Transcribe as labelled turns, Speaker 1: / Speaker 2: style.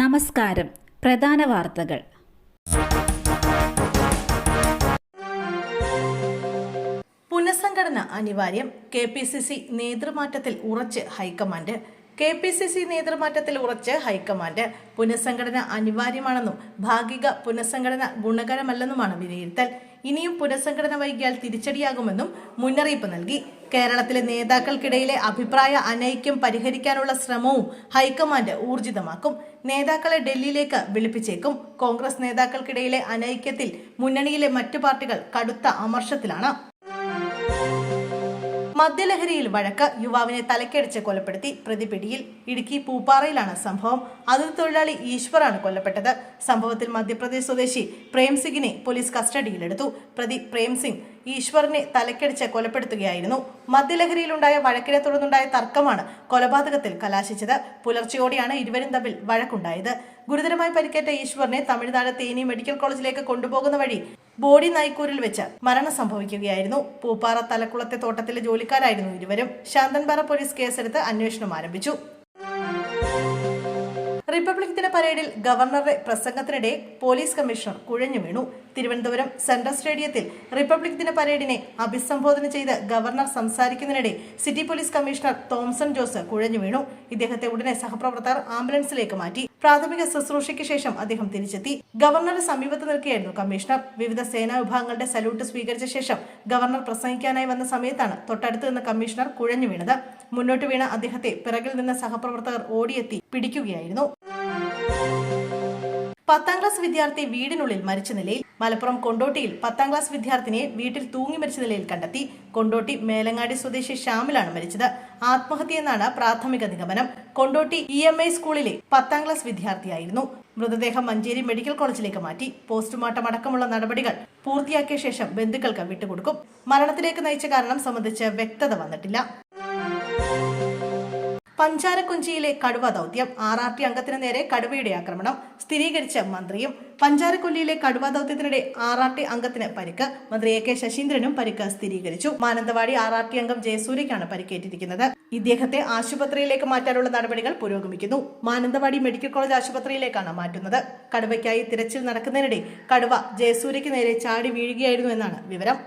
Speaker 1: നമസ്കാരം. പ്രധാന വാർത്തകൾ.
Speaker 2: പുനഃസംഘടന അനിവാര്യം. കെ പി സി സി നേതൃമാറ്റത്തിൽ ഉറച്ച് high command. K P C C നേതൃമാറ്റത്തിൽ ഉറച്ച് ഹൈക്കമാൻഡ്. പുനഃസംഘടന അനിവാര്യമാണെന്നും ഭാഗിക പുനഃസംഘടന ഗുണകരമല്ലെന്നുമാണ് വിലയിരുത്തൽ. ഇനിയും പുനഃസംഘടന വൈകിയാൽ തിരിച്ചടിയാകുമെന്നും മുന്നറിയിപ്പ് നൽകി. കേരളത്തിലെ നേതാക്കൾക്കിടയിലെ അഭിപ്രായ അനൈക്യം പരിഹരിക്കാനുള്ള ശ്രമവും ഹൈക്കമാൻഡ് ഊർജിതമാക്കും. നേതാക്കളെ ഡൽഹിയിലേക്ക് വിളിപ്പിച്ചേക്കും. കോൺഗ്രസ് നേതാക്കൾക്കിടയിലെ അനൈക്യത്തിൽ മുന്നണിയിലെ മറ്റു പാർട്ടികൾ കടുത്ത അമർഷത്തിലാണ്. മദ്യലഹരിയിൽ വഴക്ക് യുവാവിനെ തലക്കടിച്ച് കൊലപ്പെടുത്തി പ്രതി പിടിയിൽ ഇടുക്കി പൂപ്പാറയിലാണ് സംഭവം. അതിർത്തി തൊഴിലാളി ഈശ്വറാണ് കൊല്ലപ്പെട്ടത്. സംഭവത്തിൽ മധ്യപ്രദേശ് സ്വദേശി പ്രേംസിംഗിനെ പോലീസ് കസ്റ്റഡിയിലെടുത്തു. പ്രതി പ്രേം സിംഗ് ഈശ്വറിനെ തലക്കടിച്ച് കൊലപ്പെടുത്തുകയായിരുന്നു. മദ്യലഹരിയിലുണ്ടായ വഴക്കിനെ തുടർന്നുണ്ടായ തർക്കമാണ് കൊലപാതകത്തിൽ കലാശിച്ചത്. പുലർച്ചെയോടെയാണ് ഇരുവരും തമ്മിൽ വഴക്കുണ്ടായത്. ഗുരുതരമായി പരിക്കേറ്റ ഈശ്വറിനെ തമിഴ്നാട് തേനി മെഡിക്കൽ കോളേജിലേക്ക് കൊണ്ടുപോകുന്ന വഴി ബോഡി നായ്ക്കൂരിൽ വെച്ച് മരണം സംഭവിക്കുകയായിരുന്നു. പൂപ്പാറ തലക്കുളത്തെ തോട്ടത്തിലെ ജോലിക്കാരായിരുന്നു ഇരുവരും. ശാന്തൻപാറ പോലീസ് കേസെടുത്ത് അന്വേഷണം ആരംഭിച്ചു. പരേഡിൽ ഗവർണറുടെ പ്രസംഗത്തിനിടെ പോലീസ് കമ്മീഷണർ കുഴഞ്ഞു വീണു. തിരുവനന്തപുരം സെൻട്രൽ സ്റ്റേഡിയത്തിൽ റിപ്പബ്ലിക് ദിന പരേഡിനെ അഭിസംബോധന ചെയ്ത് governor സംസാരിക്കുന്നതിനിടെ city police commissioner Thomson Jose കുഴഞ്ഞു വീണു. ഇദ്ദേഹത്തെ ഉടനെ സഹപ്രവർത്തകർ ആംബുലൻസിലേക്ക് മാറ്റി. പ്രാഥമിക ശുശ്രൂഷയ്ക്ക് ശേഷം അദ്ദേഹം തിരിച്ചെത്തി. ഗവർണറുടെ സമീപത്ത് നിൽക്കുകയായിരുന്നു കമ്മീഷണർ. വിവിധ സേനാ വിഭാഗങ്ങളുടെ സല്യൂട്ട് സ്വീകരിച്ച ശേഷം ഗവർണർ പ്രസംഗിക്കാനായി വന്ന സമയത്താണ് തൊട്ടടുത്ത് നിന്ന് കമ്മീഷണർ കുഴഞ്ഞു വീണത്. മുന്നോട്ട് വീണ അദ്ദേഹത്തെ പിറകിൽ നിന്ന് സഹപ്രവർത്തകർ ഓടിയെത്തി പിടിക്കുകയായിരുന്നു. പത്താം ക്ലാസ് വിദ്യാർത്ഥി വീടിനുള്ളിൽ മരിച്ച നിലയിൽ മലപ്പുറം കൊണ്ടോട്ടിയിൽ പത്താം ക്ലാസ് വിദ്യാർത്ഥിനിയെ വീട്ടിൽ തൂങ്ങി മരിച്ച നിലയിൽ കണ്ടെത്തി കൊണ്ടോട്ടി മേലങ്ങാടി സ്വദേശി ശ്യാമിലാണ് മരിച്ചത്. ആത്മഹത്യയെന്നാണ് പ്രാഥമിക നിഗമനം. കൊണ്ടോട്ടി ഇ എം ഐ സ്കൂളിലെ പത്താം ക്ലാസ് വിദ്യാർത്ഥിയായിരുന്നു. മൃതദേഹം മഞ്ചേരി മെഡിക്കൽ കോളേജിലേക്ക് മാറ്റി പോസ്റ്റ്മോർട്ടം അടക്കമുള്ള നടപടികൾ പൂർത്തിയാക്കിയ ശേഷം ബന്ധുക്കൾക്ക് വിട്ടുകൊടുക്കും. മരണത്തിലേക്ക് നയിച്ച കാരണം സംബന്ധിച്ച് വ്യക്തത വന്നിട്ടില്ല. പഞ്ചാരക്കുഞ്ചിയിലെ കടുവ ദൗത്യം. ആർ ആർ ടി അംഗത്തിന് നേരെ കടുവയുടെ ആക്രമണം. സ്ഥിരീകരിച്ച മന്ത്രിയും പഞ്ചാരക്കൊല്ലിയിലെ കടുവ ദൗത്യത്തിനിടെ ആർ ആർ ടി അംഗത്തിന് പരിക്ക്. മന്ത്രി എ കെ ശശീന്ദ്രനും പരിക്ക് സ്ഥിരീകരിച്ചു. മാനന്തവാടി ആർ ആർ ടി അംഗം ജയസൂര്യക്കാണ് പരിക്കേറ്റിരിക്കുന്നത്. ഇദ്ദേഹത്തെ ആശുപത്രിയിലേക്ക് മാറ്റാനുള്ള നടപടികൾ പുരോഗമിക്കുന്നു. മാനന്തവാടി മെഡിക്കൽ കോളേജ് ആശുപത്രിയിലേക്കാണ് മാറ്റുന്നത്. കടുവയ്ക്കായി തിരച്ചിൽ നടക്കുന്നതിനിടെ കടുവ ജയസൂര്യക്ക് നേരെ ചാടി വീഴുകയായിരുന്നു എന്നാണ് വിവരം.